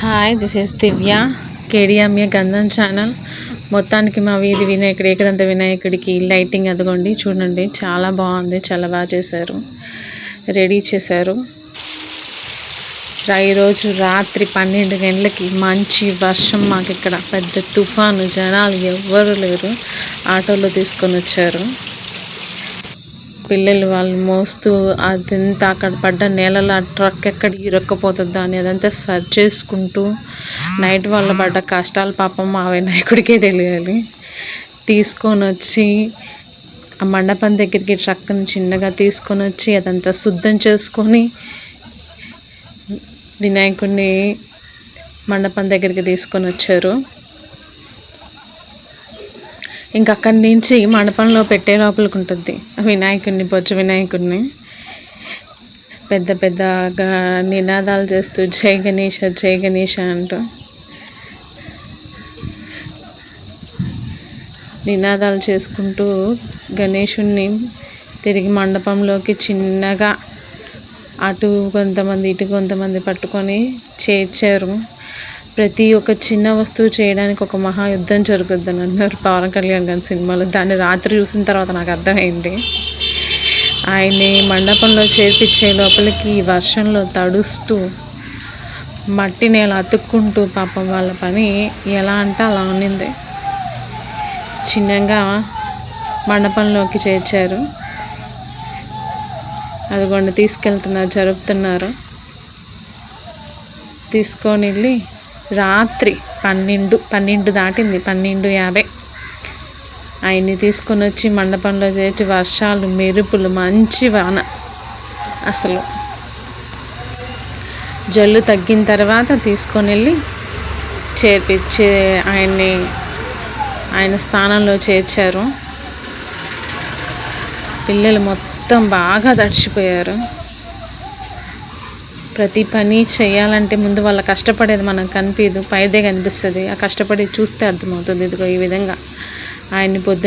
Hi this is Divya కేడిఎంఏ Gandham channel మొత్తానికి మా వీధి వినాయకుడు ఏకదంత వినాయకుడికి లైటింగ్ అదిగోండి చూడండి. చాలా బాగుంది చాలా బాగా చేశారు. రెడీ చేశారు. ఈరోజు రాత్రి పన్నెండు గంటలకి మంచి వర్షం మాకు ఇక్కడ. పెద్ద తుఫాను జనాలు ఎవ్వరు లేరు. ఆటోలో తీసుకొని వచ్చారు. పిల్లలు వాళ్ళు మోస్తూ అదంతా అక్కడ పడ్డ నేలలో ఆ ట్రక్ ఎక్కడ ఇరక్కపోతుందా అని అదంతా సర్చ్ చేసుకుంటూ నైట్ వల్ల పడ్డ కష్టాలు పాపం మా వినాయకుడికే తెలియాలి. తీసుకొని వచ్చి ఆ మండపం దగ్గరికి ట్రక్ని చిన్నగా తీసుకొని వచ్చి అదంతా శుద్ధం చేసుకొని వినాయకుడిని మండపం దగ్గరికి తీసుకొని వచ్చారు. ఇంకా అక్కడి నుంచి మండపంలో పెట్టే లోపలికి ఉంటుంది వినాయకుడిని బొచ్చు వినాయకుడిని. పెద్ద పెద్ద నినాదాలు చేస్తూ జై గణేష జై గణేష అంటూ. నినాదాలు చేసుకుంటూ గణేషుణ్ణి తిరిగి మండపంలోకి చిన్నగా అటు కొంతమంది ఇటు కొంతమంది పట్టుకొని చేర్చారు. ప్రతి ఒక్క చిన్న వస్తువు చేయడానికి ఒక మహాయుద్ధం జరుగుద్దని అన్నారు పవన్ కళ్యాణ్ గారి సినిమాలో. దాన్ని రాత్రి చూసిన తర్వాత నాకు అర్థమైంది. ఆయన్ని మండపంలో చేర్పించే లోపలికి ఈ వర్షంలో తడుస్తూ మట్టి నేల అతుక్కుంటూ పాపం వాళ్ళ పని ఎలా అంటే అలా ఉన్నింది. చిన్నగా మండపంలోకి చేర్చారు. అదిగోండి తీసుకెళ్తున్నారు జరుపుతున్నారు. తీసుకొని వెళ్ళి రాత్రి పన్నెండు పన్నెండు దాటింది పన్నెండు యాభై. ఆయన్ని తీసుకొని వచ్చి మండపంలో చేర్చి వర్షాలు మెరుపులు మంచి వాన. అసలు జల్లు తగ్గిన తర్వాత తీసుకొని వెళ్ళి చేర్పించే ఆయన్ని ఆయన స్థానంలో చేర్చారు. పిల్లలు మొత్తం బాగా తడిచిపోయారు. ప్రతి పని చేయాలంటే ముందు వాళ్ళ కష్టపడేది మనకు కనిపించదు పైదే కనిపిస్తుంది. ఆ కష్టపడి చూస్తే అర్థమవుతుంది. ఇదిగో ఈ విధంగా ఆయన్ని పొద్దు